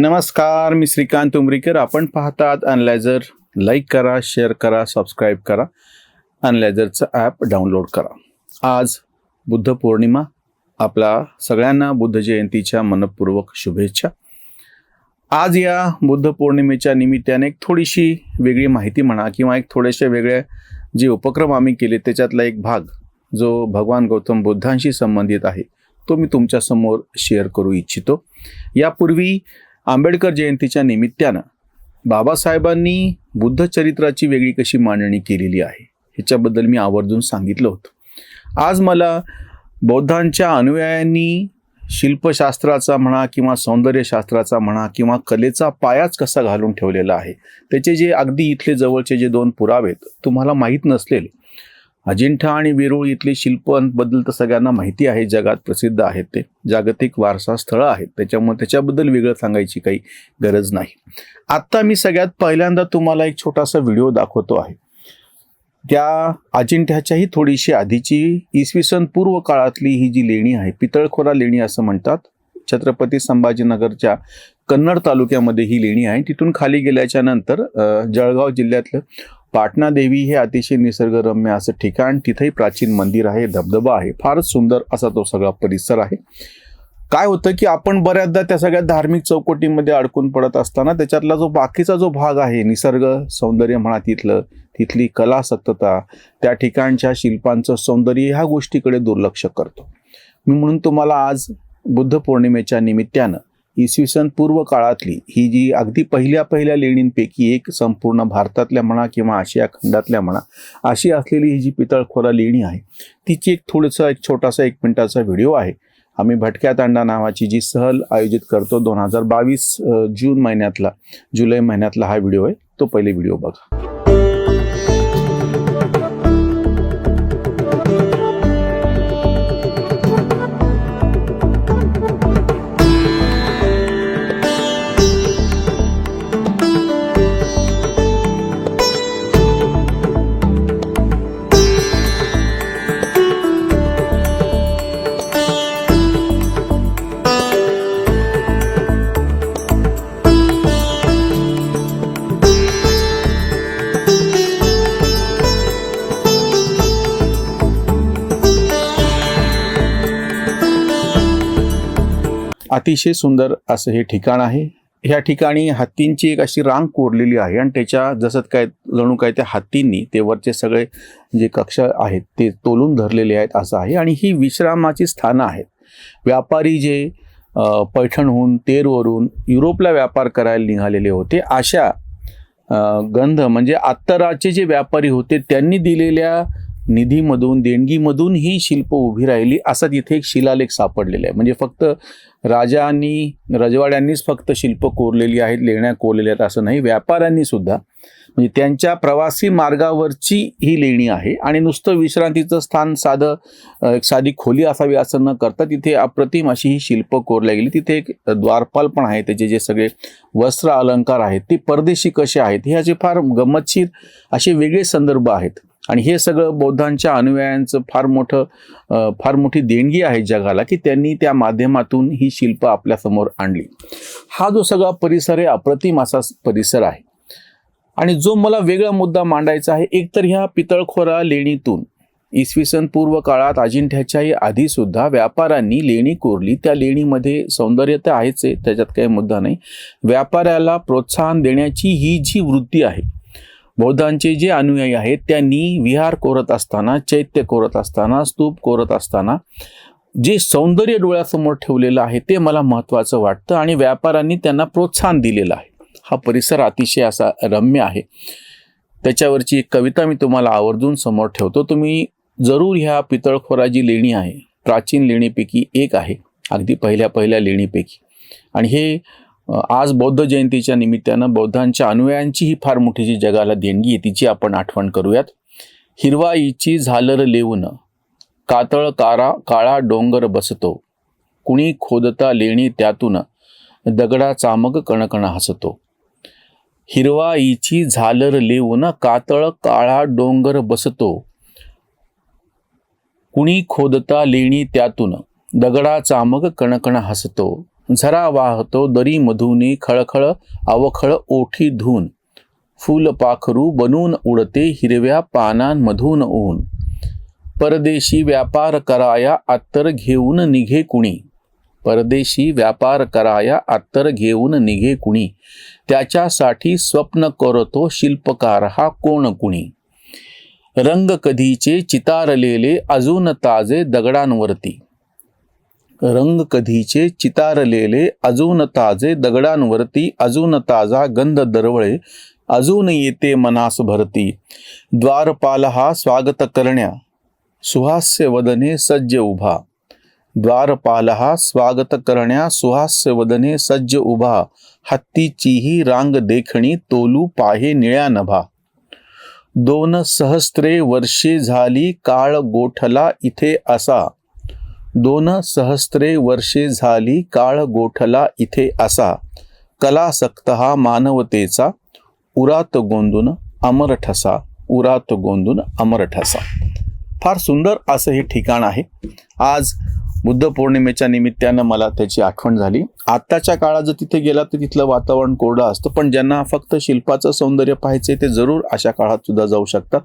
नमस्कार मी श्रीकांत उमरीकर. आपण पाहतात अनलायझर लाईक करा शेअर करा सबस्क्राईब करा. अनलायझरचं ॲप डाउनलोड करा. आज बुद्ध पौर्णिमा आपला सगळ्यांना बुद्ध जयंतीच्या मनपूर्वक शुभेच्छा. आज या बुद्ध पौर्णिमेच्या निमित्ताने एक थोडीशी वेगळी माहिती म्हणा किंवा एक थोडेसे वेगळे जे उपक्रम आम्ही केले त्याच्यातला एक भाग जो भगवान गौतम बुद्धांशी संबंधित आहे तो मी तुमच्यासमोर शेअर करू इच्छितो. यापूर्वी आंबेडकर जयंतीच्या निमित्तानं बाबासाहेबांनी बुद्ध चरित्राची वेगळी कशी मांडणी केलेली आहे ह्याच्याबद्दल मी आवर्जून सांगितलं होतं. आज मला बौद्धांच्या अनुयायांनी शिल्पशास्त्राचा म्हणा किंवा सौंदर्यशास्त्राचा म्हणा किंवा कलेचा पायाच कसा घालून ठेवलेला आहे त्याचे जे अगदी इथले जवळचे जे दोन पुरावे आहेत तुम्हाला माहीत नसलेले अजिंठा आणि वेरूळ इथले शिल्पांबद्दल तर सगळ्यांना माहिती आहे जगात प्रसिद्ध आहेत ते. जागतिक वारसा स्थळं आहेत त्याच्यामुळे त्याच्याबद्दल वेगळं सांगायची काही गरज नाही. आत्ता मी सगळ्यात पहिल्यांदा तुम्हाला एक छोटासा व्हिडिओ दाखवतो आहे. त्या अजिंठ्याच्याही थोडीशी आधीची इसवी सन पूर्व काळातली ही जी लेणी आहे पितळखोरा लेणी असं म्हणतात छत्रपती संभाजीनगरच्या कन्नड तालुक्यामध्ये ही लेणी आहे. तिथून खाली गेल्याच्यानंतर जळगाव जिल्ह्यातलं पाटणा देवी हे अतिशय निसर्गरम्य असं ठिकाण. तिथेही प्राचीन मंदिर आहे धबधबा आहे. फारच सुंदर असा तो सगळा परिसर आहे. काय होतं की आपण बऱ्याचदा त्या सगळ्या धार्मिक चौकटीमध्ये अडकून पडत असताना त्याच्यातला जो बाकीचा जो भाग आहे निसर्ग सौंदर्य म्हणा तिथलं तिथली कलासक्तता त्या ठिकाणच्या शिल्पांचं सौंदर्य ह्या गोष्टीकडे दुर्लक्ष करतो. मी म्हणून तुम्हाला आज बुद्ध पौर्णिमेच्या निमित्तानं इसवी सन पूर्व काळातली ही जी अगदी पहिल्या पहिल्या लेणींपैकी एक संपूर्ण भारतातल्या म्हणा किंवा आशिया खंडातल्या म्हणा अशी असलेली ही जी पितळखोरा लेणी आहे तिची एक थोडंसं एक छोटासा एक मिनिटाचा व्हिडिओ आहे. आम्ही भटक्या तांडा नावाची जी सहल आयोजित करतो दोन हजार बावीस जून महिन्यातला जुलै महिन्यातला हा व्हिडिओ आहे तो पहिले व्हिडिओ बघा. अतिशय सुंदर असं हे ठिकाण आहे. ह्या ठिकाणी हत्तींची एक अशी रांग कोरलेली आहे आणि त्याच्या जसं काय जणू काय त्या हत्तींनी ते वरचे सगळे जे कक्ष आहेत ते तोलून धरलेले आहेत असं आहे आणि ही विश्रामाची स्थानं आहेत. व्यापारी जे पैठणहून तेरवरून युरोपला व्यापार करायला निघालेले होते अशा गंध म्हणजे अत्तराचे जे व्यापारी होते त्यांनी दिलेल्या निधीमधून देणगीमधून ही शिल्प उभी राहिली असा तिथे एक शिलालेख सापडलेला आहे. म्हणजे फक्त राजांनी रजवाड्यांनीच फक्त शिल्प कोरलेली आहेत लेण्या कोरलेल्या आहेत असं नाही व्यापाऱ्यांनी सुद्धा. म्हणजे त्यांच्या प्रवासी मार्गावरची ही लेणी आहे आणि नुसतं विश्रांतीचं स्थान साधं एक साधी खोली असावी असं न करता तिथे अप्रतिम अशी ही शिल्प कोरल्या गेली. तिथे एक द्वारपाल पण आहे त्याचे जे सगळे वस्त्र अलंकार आहेत ते परदेशी कसे आहेत हे असे फार गंमतशीर असे वेगळे संदर्भ आहेत. आणि हे सगळं बौद्धांच्या अनुयायांचं फार मोठं फार मोठी देणगी आहे जगाला की त्यांनी त्या माध्यमातून ही शिल्प आपल्यासमोर आणली. हा जो सगळा परिसर आहे अप्रतिम असा परिसर आहे. आणि जो मला वेगळा मुद्दा मांडायचा आहे एकतर ह्या पितळखोरा लेणीतून. इसवी सन पूर्व काळात अजिंठ्याच्याही आधी सुद्धा व्यापाऱ्यांनी लेणी कोरली. त्या लेणीमध्ये सौंदर्य तर आहेच आहे त्याच्यात काही मुद्दा नाही. व्यापाऱ्याला प्रोत्साहन देण्याची ही जी वृत्ती आहे बौद्धांचे जे अनुयायी आहेत त्यांनी विहार कोरत असताना चैत्य कोरत असताना स्तूप कोरत असताना जे सौंदर्य डोळ्यासमोर ठेवलेलं आहे ते मला महत्त्वाचं वाटतं आणि व्यापाऱ्यांनी त्यांना प्रोत्साहन दिलेलं आहे. हा परिसर अतिशय असा रम्य आहे. त्याच्यावरची एक कविता मी तुम्हाला आवर्जून समोर ठेवतो. तुम्ही जरूर ह्या पितळखोरा जी लेणी आहे. प्राचीन लेणीपैकी एक आहे. अगदी पहिल्या पहिल्या लेणीपैकी. आणि हे आज बौद्ध जयंतीच्या निमित्तानं बौद्धांच्या अनुयायांची ही फार मोठी जी जगाला देणगी आहे तिची आपण आठवण करूयात. हिरवाईची झालर लेऊन कातळ कारा काळा डोंगर बसतो. कुणी खोदता लेणी त्यातून दगडा चामक कणकण हसतो. हिरवाईची झालर लेऊन कातळ काळा डोंगर बसतो. कुणी खोदता लेणी त्यातून दगडा चामक कणकण हसतो. झरा वाहतो दरी मधुनी खळखळ अवखळ ओठी धून. फुलपाखरू बनून उडते हिरव्या पानांमधून ऊन. परदेशी व्यापार कराया अत्तर घेऊन निघे कुणी. परदेशी व्यापार कराया अत्तर घेऊन निघे कुणी. त्याच्यासाठी स्वप्न करतो शिल्पकार हा कोण कुणी. रंग कधीचे चितारलेले अजून ताजे दगडांवरती. रंग कधीचे चितारलेले अजून ताजे दगडांवरती अजून ताजा गंध दरवळे अजून येते मनास भरती. द्वारपाल हा स्वागत करण्या सुहास्य वदने सज्ज उभा. द्वारपाल हा स्वागत करण्या सुहास्य वदने सज्ज उभा. हत्तीचीही रांग देखणी तोलू पाहे निळ्या नभा. दोन सहस्त्रे वर्षे झाली काळ गोठला इथे असा. दोन सहस्त्रे वर्षे झाली काळ गोठला इथे असा. कला सक्त हा मानवतेचा उरात गोंदून अमर ठसा उरात गोंदून अमर ठसा फार सुंदर असं हे ठिकाण आहे. आज बुद्ध पौर्णिमेच्या निमित्तानं मला त्याची आठवण झाली. आत्ताच्या काळात जर तिथे गेला तर तिथलं वातावरण कोरडं असतं पण ज्यांना फक्त शिल्पाचं सौंदर्य पाहायचे ते जरूर अशा काळात सुद्धा जाऊ शकतात.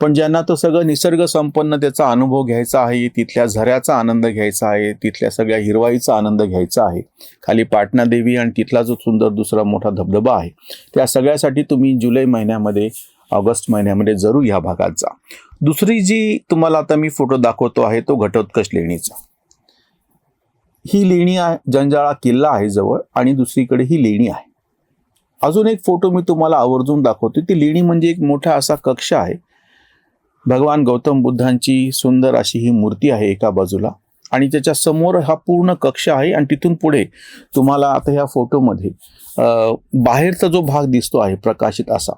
पण ज्यांना तो सगळं निसर्ग संपन्न त्याचा अनुभव घ्यायचा आहे तिथल्या झऱ्याचा आनंद घ्यायचा आहे तिथल्या सगळ्या हिरवाईचा आनंद घ्यायचा आहे. खाली पाटणा देवी आणि तिथला जो सुंदर दुसरा मोठा धबधबा आहे त्या सगळ्यासाठी तुम्ही जुलै महिन्यामध्ये ऑगस्ट महिन्यामध्ये जरूर ह्या भागात जा. दुसरी जी तुम्हाला आता मी फोटो दाखवतो आहे तो घटोत्कच लेणीचा. ही लेणी आहे जंजाळा किल्ला आहे जवळ आणि दुसरीकडे ही लेणी आहे. अजून एक फोटो मी तुम्हाला आवर्जून दाखवतो. ती लेणी म्हणजे एक मोठा असा कक्ष आहे. भगवान गौतम बुद्धांची सुंदर अशी ही मूर्ती आहे एका बाजूला. आणि त्याच्यासमोर हा पूर्ण कक्ष आहे आणि तिथून पुढे तुम्हाला आता ह्या फोटोमध्ये बाहेरचा जो भाग दिसतो आहे प्रकाशित असा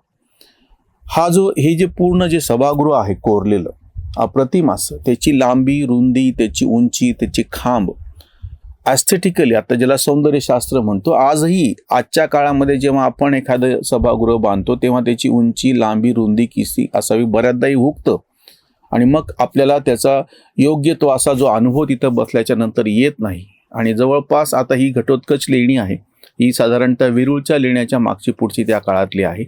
हा जो हे जे पूर्ण जे सभागृह आहे कोरलेलं अप्रतिम असं त्याची लांबी रुंदी त्याची उंची त्याची खांब ॲस्थेटिकली आता ज्याला सौंदर्यशास्त्र म्हणतो आजही आजच्या काळामध्ये जेव्हा आपण एखादं सभागृह बांधतो तेव्हा त्याची उंची लांबी रुंदी किसी असावी बऱ्याचदाही हुकतं आणि मग आपल्याला त्याचा योग्य तो असा जो अनुभव तिथं बसल्याच्या नंतर येत नाही. आणि जवळपास आता ही घटोत्कच लेणी आहे. ही साधारणतः विरुळच्या लेण्याच्या मागची पुढची त्या काळातली आहे.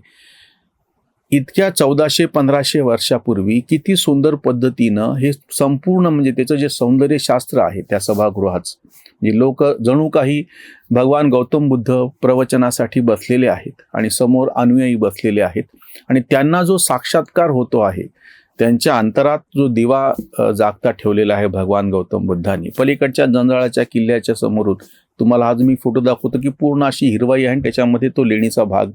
इतक्या चौदाशे पंधराशे वर्षापूर्वी किती सुंदर पद्धतीनं हे संपूर्ण म्हणजे त्याचं जे सौंदर्यशास्त्र आहे त्या सभागृहाचं म्हणजे लोक जणू काही भगवान गौतम बुद्ध प्रवचनासाठी बसलेले आहेत आणि समोर अनुयायी बसलेले आहेत आणि त्यांना जो साक्षात्कार होतो आहे त्यांच्या अंतरात जो दिवा जागता ठेवलेला आहे भगवान गौतम बुद्धांनी पलीकडच्या जंजाळाच्या किल्ल्याच्या समोरून तुम्हाला आज मी फोटो दाखवतो की पूर्ण अशी हिरवाई आहे आणि त्याच्यामध्ये तो लेणीचा भाग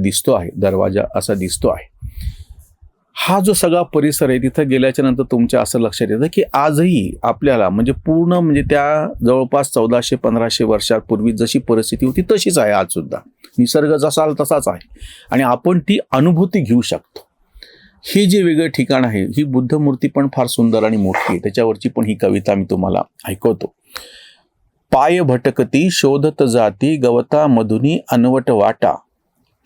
दिसतो आहे दरवाजा असा दिसतो आहे. हा जो सगळा परिसर आहे तिथं गेल्याच्यानंतर तुमच्या असं लक्षात येतं की आजही आपल्याला म्हणजे पूर्ण म्हणजे त्या जवळपास चौदाशे पंधराशे वर्षापूर्वी जशी परिस्थिती होती तशीच आहे आज सुद्धा. निसर्ग जसा तसाच आहे. आणि आपण ती अनुभूती घेऊ शकतो. हे जे वेगळं ठिकाण आहे ही बुद्ध मूर्ती पण फार सुंदर आणि मोठी आहे. त्याच्यावरची पण ही कविता मी तुम्हाला ऐकवतो. पाय भटकती शोधत जाती गवता मधुनी अनवट वाटा.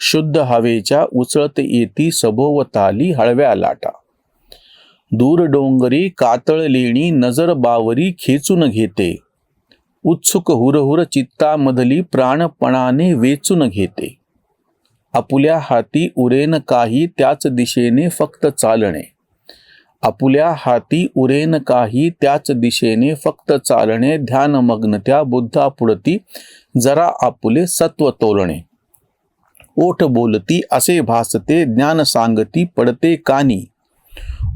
शुद्ध हवेच्या उचळत येती सभोवताली हळव्या लाटा. दूर डोंगरी कातळ लेणी नजर बावरी खेचून घेते. उत्सुक हुरहुर चित्तामधली प्राणपणाने वेचून घेते. आपुल्या हाती उरेन काही त्याच दिशेने फक्त चालणे. आपुल्या हाती उरेन काही त्याच दिशेने फक्त चालणे ध्यानमग्न त्या बुद्धापुढती जरा आपुले सत्व तोलणे. ओठ बोलती असे भासते ज्ञान सांगती पडते कानी.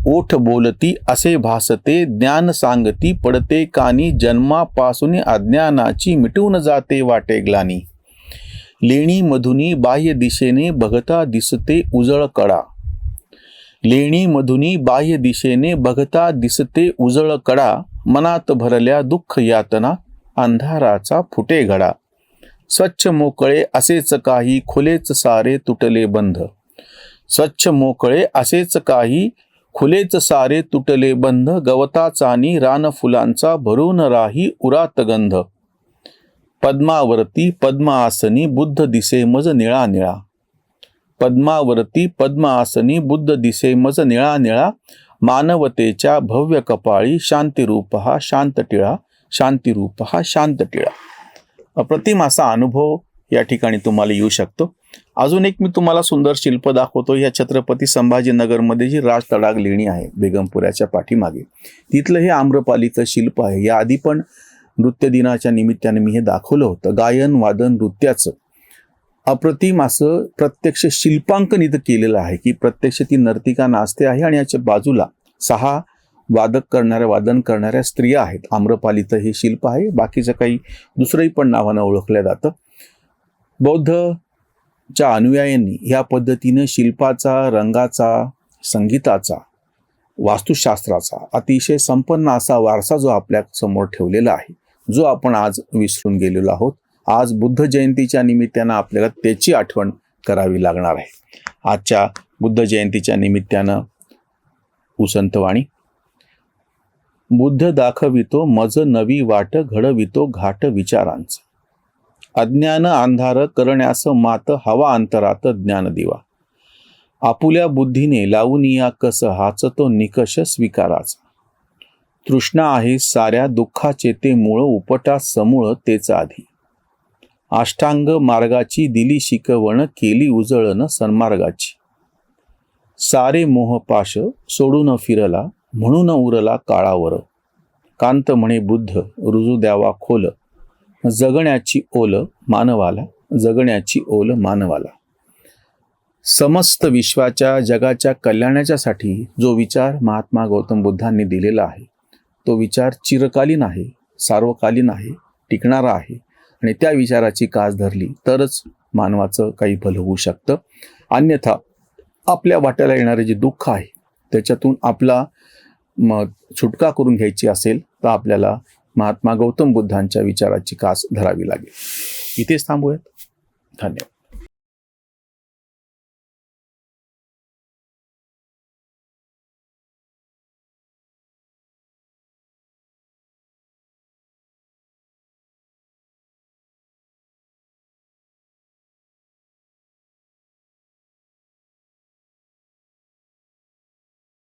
ओठ बोलती असे भासते ज्ञान सांगती पडते कानी. जन्मापासून अज्ञानाची मिटून जाते वाटे ग्लानी. लेणी मधुनी बाह्य दिशेने बघता दिसते उजळ कडा. लेणी मधुनी बाह्य दिशेने बघता दिसते उजळ कडा मनात भरल्या दुःख यातना अंधाराचा फुटे घडा. स्वच्छ मोकळे असेच काही खुलेच सारे तुटले बंध. स्वच्छ मोकळे असेच काही खुलेच सारे तुटले बंध गवताचानी रान फुलांचा भरून राही उरात गंध. पद्मावरती पद्मासनी बुद्ध दिसे मज निळा निळा. पद्मावरती पद्मासनी बुद्ध दिसे मज निळा निळा मानवतेच्या भव्य कपाळी शांतिरूप हा शांत टिळा शांतिरूप हा शांत टिळा अप्रतिम असा अनुभव या ठिकाणी तुम्हाला येऊ शकतो. अजून एक मी तुम्हाला सुंदर शिल्प दाखवतो. या छत्रपती संभाजीनगरमध्ये जी राज तडाग लेणी आहे बेगमपुऱ्याच्या पाठीमागे. तिथलं हे आम्रपालीचं शिल्प आहे. या आधी पण नृत्य दिनाच्या निमित्ताने मी हे दाखवलं होतं. गायन वादन नृत्याचं. अप्रतिम असं प्रत्यक्ष शिल्पांकन इथं केलेलं आहे की प्रत्यक्ष ती नर्तिका नाचते आहे आणि याच्या बाजूला सहा वादक करणाऱ्या वादन करणाऱ्या स्त्रिया आहेत. आम्रपालीचं हे शिल्प आहे. बाकीचं काही दुसरंही पण नावानं ओळखलं जातं. बौद्धच्या अनुयायांनी ह्या पद्धतीनं शिल्पाचा रंगाचा संगीताचा वास्तुशास्त्राचा अतिशय संपन्न असा वारसा जो आपल्यासमोर ठेवलेला आहे जो आपण आज विसरून गेलेलो आहोत. आज बुद्ध जयंतीच्या निमित्तानं आपल्याला त्याची आठवण करावी लागणार आहे. आजच्या बुद्ध जयंतीच्या निमित्तानं उसंतवाणी. बुद्ध दाखवितो मज नवी वाट घडवितो घाट विचारांचं. अज्ञान अंधार करण्यास मात हवा अंतरात ज्ञान दिवा. आपुल्या बुद्धीने लावून या कस हाच तो निकष स्वीकाराचा. तृष्णा आहे साऱ्या दुःखाचे ते मूळ उपटा समूळ तेच आधी. अष्टांग मार्गाची दिली शिकवण केली उजळण सन्मार्गाची. सारे मोहपाश सोडून फिरला म्हणून उरला काळावर. कांत म्हणे बुद्ध रुजू द्यावा खोल. जगण्याची ओल मानवाला जगण्याची ओल मानवाला. समस्त विश्वाच्या जगाच्या कल्याणाच्यासाठी जो विचार महात्मा गौतम बुद्धांनी दिलेला आहे तो विचार चिरकालीन आहे सार्वकालीन आहे टिकणारा आहे. आणि त्या विचाराची कास धरली तरच मानवाचं काही भलं होऊ शकतं. अन्यथा आपल्या वाट्याला येणारे जे दुःख आहे त्याच्यातून आपला मग सुटका करून घ्यायची असेल तर आपल्याला महात्मा गौतम बुद्धांच्या विचाराची कास धरावी लागेल. इथेच थांबूयात. धन्यवाद.